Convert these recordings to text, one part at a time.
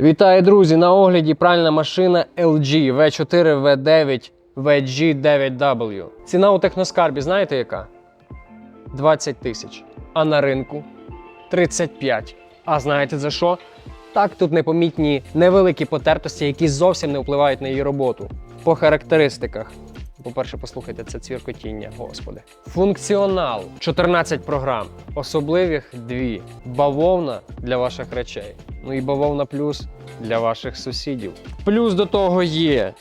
Вітаю, друзі! На огляді пральна машина LG V4 V9 VG9W. Ціна у техноскарбі, знаєте яка? 20 тисяч. А на ринку 35. А знаєте за що? Так, тут непомітні невеликі потертості, які зовсім не впливають на її роботу. По характеристиках. По-перше, послухайте, це цвіркотіння, господи. Функціонал 14 програм, особливих дві. Бавовна для ваших речей. Ну і бавовна плюс для ваших сусідів. Плюс до того є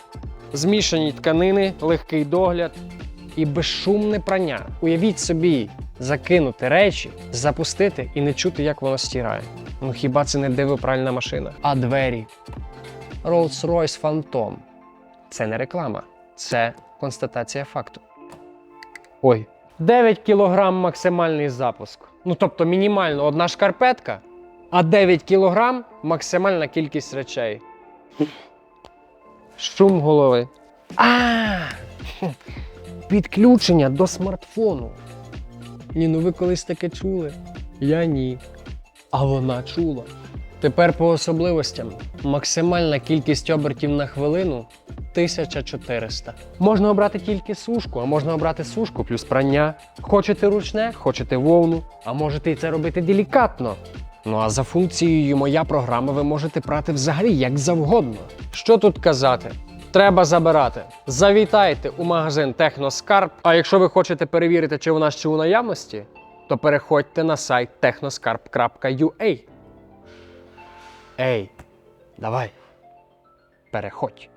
змішані тканини, легкий догляд і безшумне прання. Уявіть собі, закинути речі, запустити і не чути, як воно стирає. Ну хіба це не дивопральна машина? А двері. Rolls-Royce Phantom. Це не реклама, це констатація факту. Ой. 9 кг максимальний запуск. Ну тобто мінімально одна шкарпетка, а 9 кг максимальна кількість речей. Шум голови. А! Підключення до смартфону. Ні, ну ви колись таке чули? Я ні. А вона чула. Тепер по особливостям. Максимальна кількість обертів на хвилину 1400. Можна обрати тільки сушку, а можна обрати сушку плюс прання. Хочете ручне, хочете вовну, а можете і це робити делікатно. Ну а за функцією моя програма ви можете прати взагалі як завгодно. Що тут казати? Треба забирати. Завітайте у магазин Техноскарб. А якщо ви хочете перевірити, чи вона ще у наявності, то переходьте на сайт technoscarb.ua. Ей, давай, переходь.